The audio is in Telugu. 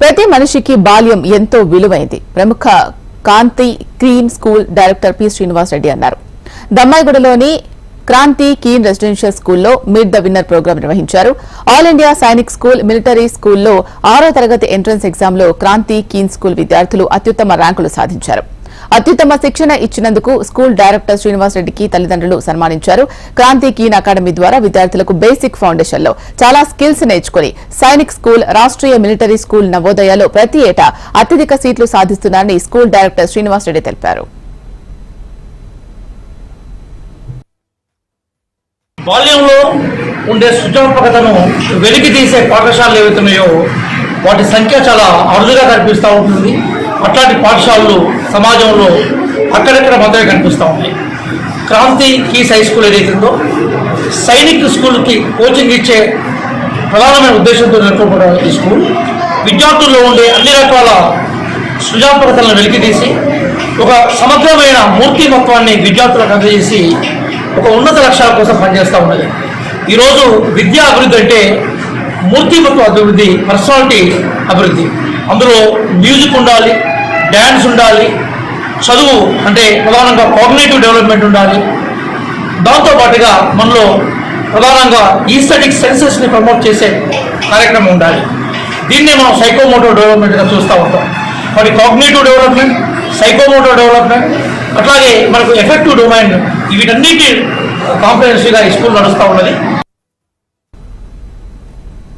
ప్రతి మనిషికి బాల్యం ఎంతో విలువైంది. ప్రముఖ Kanti cream school director P. Srinivas Reddy అన్నారు. దమ్మాయిగూడలోని క్రాంతి కీన్ రెసిడెన్షియల్ స్కూల్లో మీట్ ద విన్నర్ ప్రోగ్రాం నిర్వహించారు. All India Sainik school military స్కూల్లో ఆరో తరగతి ఎంట్రన్స్ ఎగ్జామ్లో క్రాంతి కీన్ స్కూల్ విద్యార్థులు అత్యుత్తమ ర్యాంకులు సాధించారు. అత్యుత్తమ శిక్షణ ఇచ్చినందుకు స్కూల్ డైరెక్టర్ శ్రీనివాస్ రెడ్డికి తల్లిదండ్రులు సన్మానించారు. క్రాంతి కీన్ అకాడమీ ద్వారా విద్యార్థులకు బేసిక్ ఫౌండేషన్లో చాలా స్కిల్స్ నేర్చుకుని Sainik school Rashtriya military school నవోదయాలో ప్రతి ఏటా అత్యధిక సీట్లు సాధిస్తున్నారని స్కూల్ డైరెక్టర్ శ్రీనివాస్ రెడ్డి తెలిపారు. బాల్యంలో ఉండే సృజనాత్మకతను వెలికి తీసే పాఠశాలలు ఏవైతున్నాయో వాటి సంఖ్య చాలా అరుదుగా కనిపిస్తూ ఉంటుంది. అట్లాంటి పాఠశాలలు సమాజంలో అక్కడక్కడ మాత్రమే కనిపిస్తూ ఉన్నాయి క్రాంతి కీస్ హై స్కూల్ ఏదైతుందో సైనిక్ స్కూల్కి కోచింగ్ ఇచ్చే ప్రధానమైన ఉద్దేశంతో నెలకొల్పడం ఈ స్కూల్ విద్యార్థుల్లో ఉండే అన్ని రకాల సృజాపరతలను వెలికితీసి ఒక సమగ్రమైన మూర్తిమత్వాన్ని విద్యార్థులకు అందజేసి ఒక ఉన్నత లక్ష్యాల కోసం పనిచేస్తూ ఉన్నది. ఈరోజు విద్యా అభివృద్ధి అంటే మూర్తిమత్వ అభివృద్ధి పర్సనాలిటీ అభివృద్ధి. అందులో మ్యూజిక్ ఉండాలి డ్యాన్స్ ఉండాలి చదువు అంటే ప్రధానంగా కాగ్నేటివ్ డెవలప్మెంట్ ఉండాలి. దాంతో పాటుగా మనలో ప్రధానంగా ఈస్థెటిక్ సెన్సెస్ని ప్రమోట్ చేసే కార్యక్రమం ఉండాలి. దీన్నే మనం సైకోమోటో డెవలప్మెంట్గా చూస్తూ ఉంటాం. మరి కాగ్నేటివ్ డెవలప్మెంట్ సైకోమోటో డెవలప్మెంట్ అట్లాగే మనకు ఎఫెక్టివ్ డొమైన్ వీటన్నిటి కాంప్రహెన్సివ్గా ఈ స్కూల్ నడుస్తూ ఉన్నది.